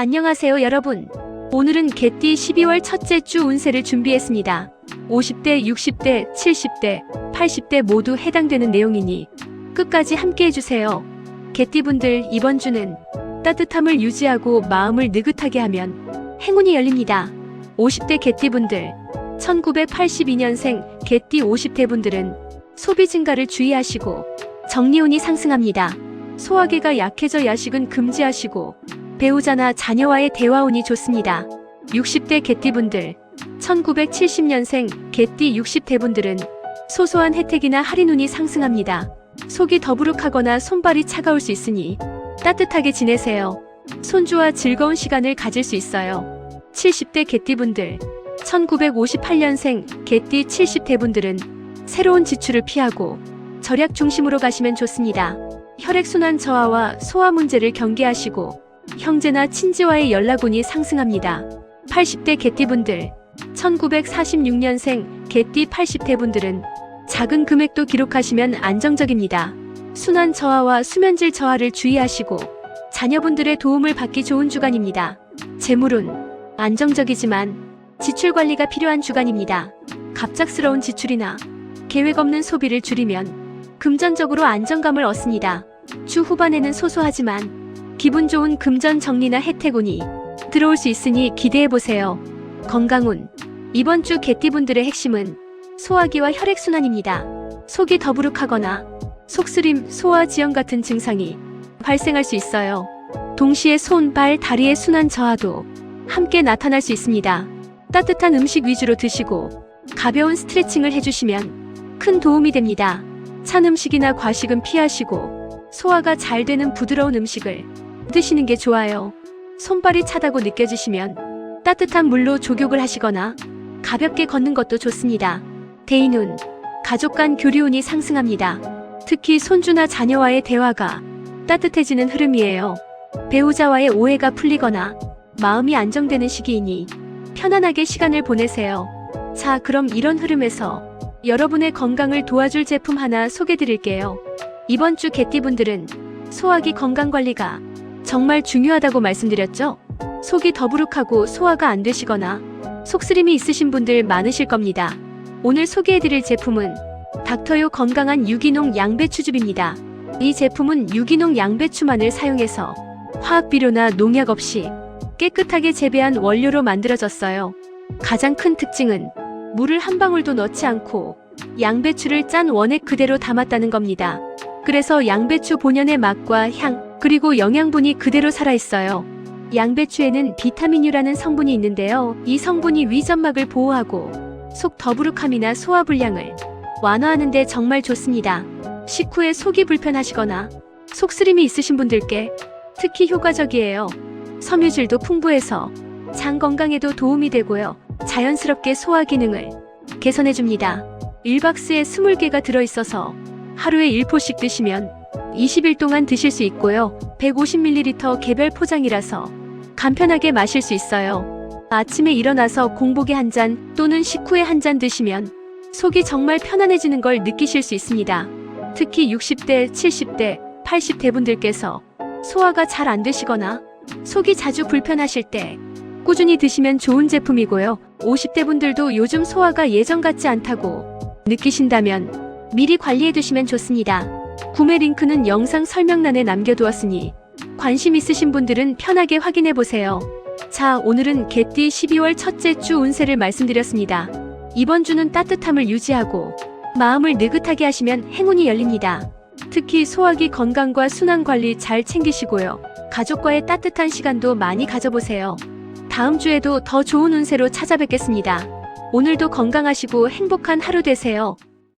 안녕하세요 여러분. 오늘은 개띠 12월 첫째 주 운세를 준비했습니다. 50대, 60대, 70대, 80대 모두 해당되는 내용이니 끝까지 함께 해주세요. 개띠분들 이번 주는 따뜻함을 유지하고 마음을 느긋하게 하면 행운이 열립니다. 50대 개띠분들 1982년생 개띠 50대 분들은 소비 증가를 주의하시고 정리운이 상승합니다. 소화기가 약해져 야식은 금지하시고 배우자나 자녀와의 대화운이 좋습니다. 60대 개띠분들 1970년생 개띠 60대분들은 소소한 혜택이나 할인운이 상승합니다. 속이 더부룩하거나 손발이 차가울 수 있으니 따뜻하게 지내세요. 손주와 즐거운 시간을 가질 수 있어요. 70대 개띠분들 1958년생 개띠 70대분들은 새로운 지출을 피하고 절약 중심으로 가시면 좋습니다. 혈액순환 저하와 소화 문제를 경계하시고 형제나 친지와의 연락운이 상승합니다. 80대 개띠분들 1946년생 개띠 80대 분들은 작은 금액도 기록하시면 안정적입니다. 순환 저하와 수면질 저하를 주의하시고 자녀분들의 도움을 받기 좋은 주간입니다. 재물운 안정적이지만 지출 관리가 필요한 주간입니다. 갑작스러운 지출이나 계획 없는 소비를 줄이면 금전적으로 안정감을 얻습니다. 주 후반에는 소소하지만 기분 좋은 금전 정리나 혜택운이 들어올 수 있으니 기대해 보세요. 건강운 이번 주 개띠분들의 핵심은 소화기와 혈액순환입니다. 속이 더부룩하거나 속쓰림, 소화 지연 같은 증상이 발생할 수 있어요. 동시에 손, 발, 다리의 순환 저하도 함께 나타날 수 있습니다. 따뜻한 음식 위주로 드시고 가벼운 스트레칭을 해주시면 큰 도움이 됩니다. 찬 음식이나 과식은 피하시고 소화가 잘 되는 부드러운 음식을 드시는 게 좋아요. 손발이 차다고 느껴지시면 따뜻한 물로 조격을 하시거나 가볍게 걷는 것도 좋습니다. 대인운, 가족 간 교류운이 상승합니다. 특히 손주나 자녀와의 대화가 따뜻해지는 흐름이에요. 배우자와의 오해가 풀리거나 마음이 안정되는 시기이니 편안하게 시간을 보내세요. 자, 그럼 이런 흐름에서 여러분의 건강을 도와줄 제품 하나 소개 드릴게요. 이번 주 개띠분들은 소화기 건강 관리가 정말 중요하다고 말씀드렸죠? 속이 더부룩하고 소화가 안 되시거나 속쓰림이 있으신 분들 많으실 겁니다. 오늘 소개해드릴 제품은 닥터요 건강한 유기농 양배추즙입니다. 이 제품은 유기농 양배추만을 사용해서 화학 비료나 농약 없이 깨끗하게 재배한 원료로 만들어졌어요. 가장 큰 특징은 물을 한 방울도 넣지 않고 양배추를 짠 원액 그대로 담았다는 겁니다. 그래서 양배추 본연의 맛과 향, 그리고 영양분이 그대로 살아있어요. 양배추에는 비타민유라는 성분이 있는데요. 이 성분이 위점막을 보호하고 속 더부룩함이나 소화불량을 완화하는 데 정말 좋습니다. 식후에 속이 불편하시거나 속쓰림이 있으신 분들께 특히 효과적이에요. 섬유질도 풍부해서 장 건강에도 도움이 되고요. 자연스럽게 소화 기능을 개선해줍니다. 1박스에 20개가 들어있어서 하루에 1포씩 드시면 20일 동안 드실 수 있고요. 150ml 개별 포장이라서 간편하게 마실 수 있어요. 아침에 일어나서 공복에 한 잔 또는 식후에 한 잔 드시면 속이 정말 편안해지는 걸 느끼실 수 있습니다. 특히 60대, 70대, 80대 분들께서 소화가 잘 안 되시거나 속이 자주 불편하실 때 꾸준히 드시면 좋은 제품이고요. 50대 분들도 요즘 소화가 예전 같지 않다고 느끼신다면 미리 관리해 두시면 좋습니다. 구매 링크는 영상 설명란에 남겨두었으니 관심 있으신 분들은 편하게 확인해 보세요. 자, 오늘은 개띠 12월 첫째 주 운세를 말씀드렸습니다. 이번 주는 따뜻함을 유지하고 마음을 느긋하게 하시면 행운이 열립니다. 특히 소화기 건강과 순환 관리 잘 챙기시고요. 가족과의 따뜻한 시간도 많이 가져보세요. 다음 주에도 더 좋은 운세로 찾아뵙겠습니다. 오늘도 건강하시고 행복한 하루 되세요.